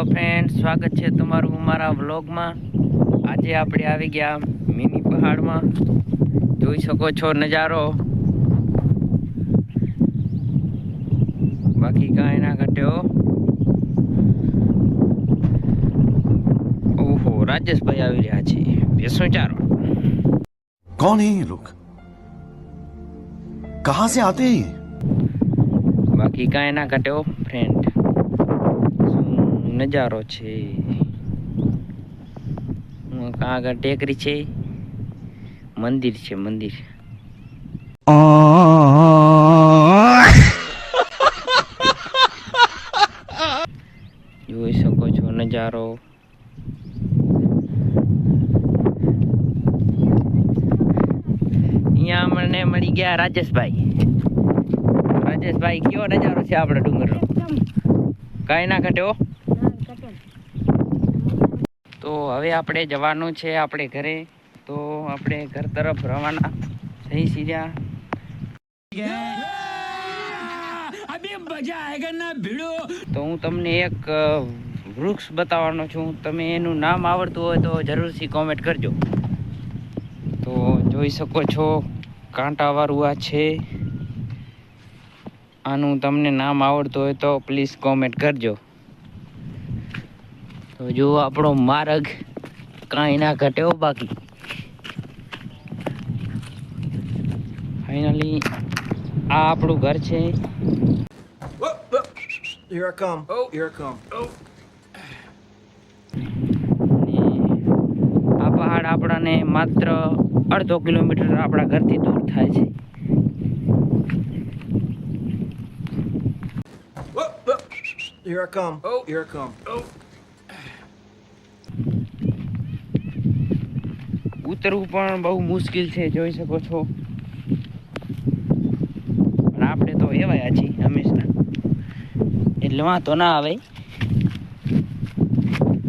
Hello friend સ્વાગત છે તમારું અમારા વ્લોગમાં. આજે આપણે આવી ગયા મિની પહાડમાં. જોઈ શકો છો નજારો. બાકી કાંઈ ના ઘટ્યો ઓહો રાજેશભાઈ આવી રહ્યા છે. ભેસો ચારો કોણ હે સે આતે બાકી કાંઈ ના ઘટ્યો ફ્રેન્ડ નજારો છે. આગળ ટેકરી છે. મંદિર છે, મંદિર. જોઈ શકો છો નજારો. અહીંયા મને મળી ગયા રાજેશભાઈ. રાજેશભાઈ, કેવો નજારો છે આપણે ડુંગરનો? કાંઈ ના ઘટ્યો તો હવે આપણે જવાનું છે આપણે ઘરે. તો આપણે ઘર તરફ રવાના થઈ સીધા. તો હું તમને એક વૃક્ષ બતાવવાનો છું. તમે એનું નામ આવડતું હોય તો જરૂરથી કોમેન્ટ કરજો. તો જોઈ શકો છો કાંટાવાળું આ છે. આનું તમને નામ આવડતું હોય તો પ્લીઝ કોમેન્ટ કરજો. તો જો આપણો માર્ગ કાંઈ ના ઘટ્યો બાકી ફાઇનલી આ આપણું ઘર છે Here I come. Oh, here I come. ને આ પહાડ આપણાને માત્ર અડધો કિલોમીટર આપણા ઘરથી દૂર થાય છે Here I come. Oh, here I come. ઉતરવું પણ બહુ મુશ્કેલ છે, જોઈ શકો છો. પણ આપણે તો એવાયા છીએ હંમેશા એટલે વાંધો ના આવે.